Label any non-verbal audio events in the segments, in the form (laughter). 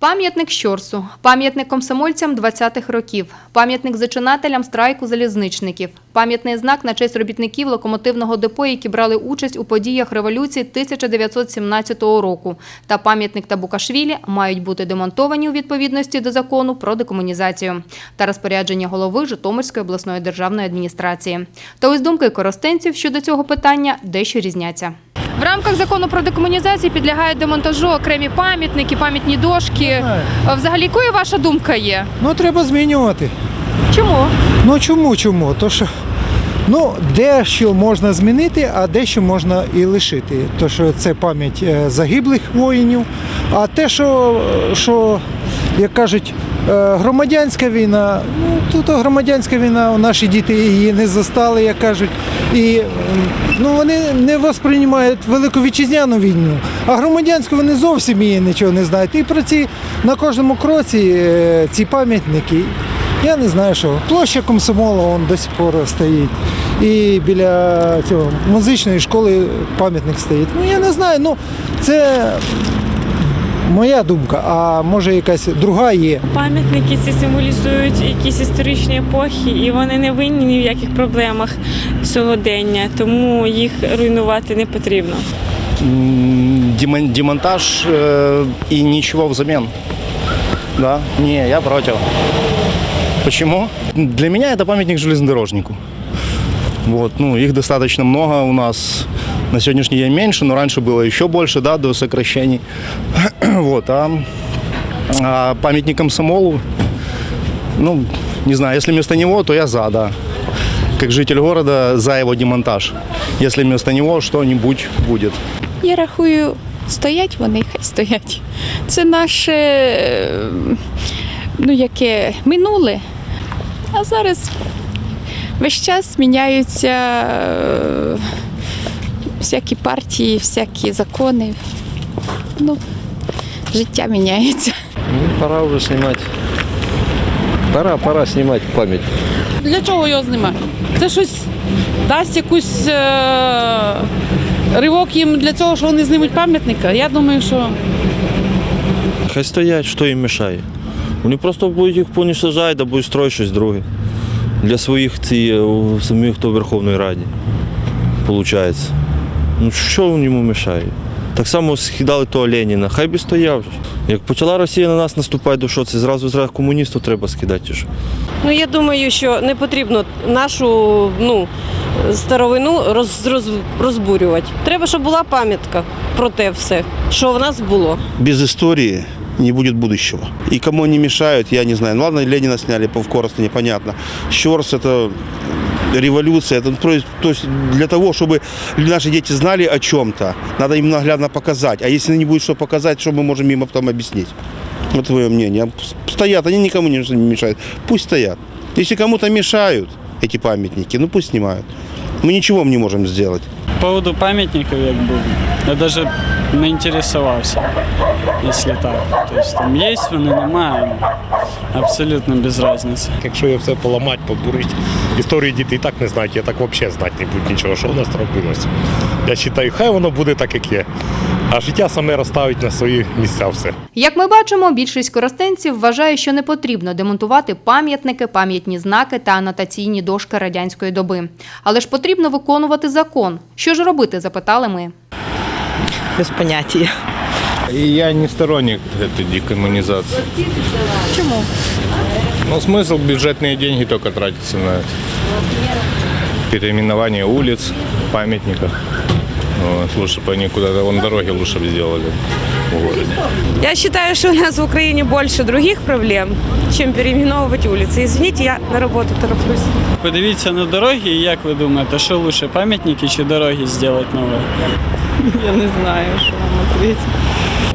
Пам'ятник Щорсу, пам'ятник комсомольцям 20-х років, пам'ятник зачинателям страйку залізничників, пам'ятний знак на честь робітників локомотивного депо, які брали участь у подіях революції 1917 року, та пам'ятник Табукашвілі мають бути демонтовані у відповідності до закону про декомунізацію. Та розпорядження голови Житомирської обласної державної адміністрації. Та ось думки коростенців щодо цього питання дещо різняться. В рамках закону про декомунізацію підлягають демонтажу окремі пам'ятники, пам'ятні дошки. Взагалі, якою ваша думка є? Ну, треба змінювати. Чому? Ну чому, чому? То що ну, дещо можна змінити, а дещо можна і лишити. То що це пам'ять е, загиблих воїнів. А те, що, що як кажуть, е, громадянська війна, ну тут громадянська війна, наші діти її не застали, як кажуть. І ну, вони не восприймають велику вітчизняну війну, а громадянську вони зовсім її нічого не знають. І про ці на кожному кроці е, ці пам'ятники. Я не знаю, що площа комсомола он до сих пор стоїть. І біля цього музичної школи пам'ятник стоїть. Ну я не знаю, ну це моя думка, а може якась друга є. Пам'ятники ці символізують якісь історичні епохи, і вони не винні ні в яких проблемах сьогодення, тому їх руйнувати не потрібно. Демонтаж э, и ничего взамен. Да? Не, я против. Почему? Для меня это памятник железнодорожнику. Вот, ну, их достаточно много у нас. На сегодняшний день меньше, но раньше было еще больше, да, до сокращений. (clears throat) Вот, а, а памятник комсомолу, ну, не знаю, если вместо него, то я за, да. Как житель города, за его демонтаж. Если вместо него что-нибудь будет. Я рахую, стоять вони, (laughs) хай стоять. Це наше ну, яке минуле. А зараз весь час міняються всякі партії, всякі закони. Ну, життя міняється. Ну, пора уже снимать. Пора, пора снимать память. Для чого його знімати? Це щось дасть якусь е- ривок їм для цього, що вони знімуть пам'ятника. Я думаю, що Хай стоять, що їм мішає. Вони просто будуть їх понішажати, да будуть строїти щось друге. Для своїх ці, самих хто в Верховній Раді. Получається. Ну що йому мішає? Так само скидали того Леніна, хай би стояв. Як почала Росія на нас наступати, то що це зразу зразу комуністів треба скидати. Ну я думаю, що не потрібно нашу ну, старовину роз, роз, розбурювати. Треба, щоб була пам'ятка про те все, що в нас було. без истории не будет будущего. И кому они мешают, я не знаю. Ну ладно, Ленина сняли по в Коростене, понятно. Щорс это революция. Это, то есть- то есть для того, чтобы наши дети знали о чем-то, надо им наглядно показать. А если не будет что показать, что мы можем им потом объяснить? Вот твое мнение. Стоят, они никому не мешают. Пусть стоят. Если кому-то мешают эти памятники, ну пусть снимают. Мы ничего им не можем сделать. По поводу памятников, якби, я навіть не інтересувався, якщо так. Тобто там є вони, немає. Абсолютно без різниці. Якщо я все поламати, побурити, Історії діти і так не знають, я так взагалі знати не буду нічого, що у нас робилось. Я вважаю, хай воно буде так, як є. А життя саме розставить на свої місця все. Як ми бачимо, більшість коростенців вважає, що не потрібно демонтувати пам'ятники, пам'ятні знаки та анотаційні дошки радянської доби. Але ж потрібно виконувати закон. Що ж робити, запитали ми. Без поняття. Я не сторонник этой декоммунизации. Чому? Но смысл бюджетные деньги только тратятся на это. переименование улиц, памятников. Вот, лучше бы они куда-то вон дороги лучше бы сделали в городе. Я вважаю, що у нас в Україні більше других проблем, ніж перейменовувати вулиці. Извините, я на роботу тороплюсь. Подивіться на дороги, і як ви думаєте, що краще, пам'ятники чи дороги зробити нові? я не знаю, що вам відповісти.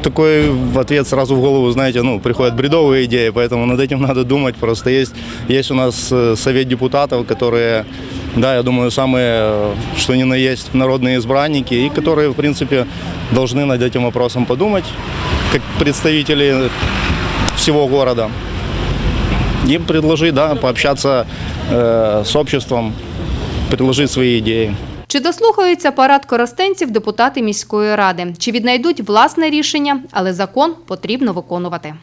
Такой в ответ сразу в голову, знаете, ну, приходят бредовые идеи, поэтому над этим надо думать. Просто есть, есть у нас э, совет депутатов, которые, да, я думаю, самые, э, что ни на есть, народные избранники, и которые, в принципе, должны над этим вопросом подумать, как представители всего города. Им предложить, да, пообщаться э, с обществом, предложить свои идеи. Чи дослухаються парад коростенців депутати міської ради? Чи віднайдуть власне рішення? Але закон потрібно виконувати.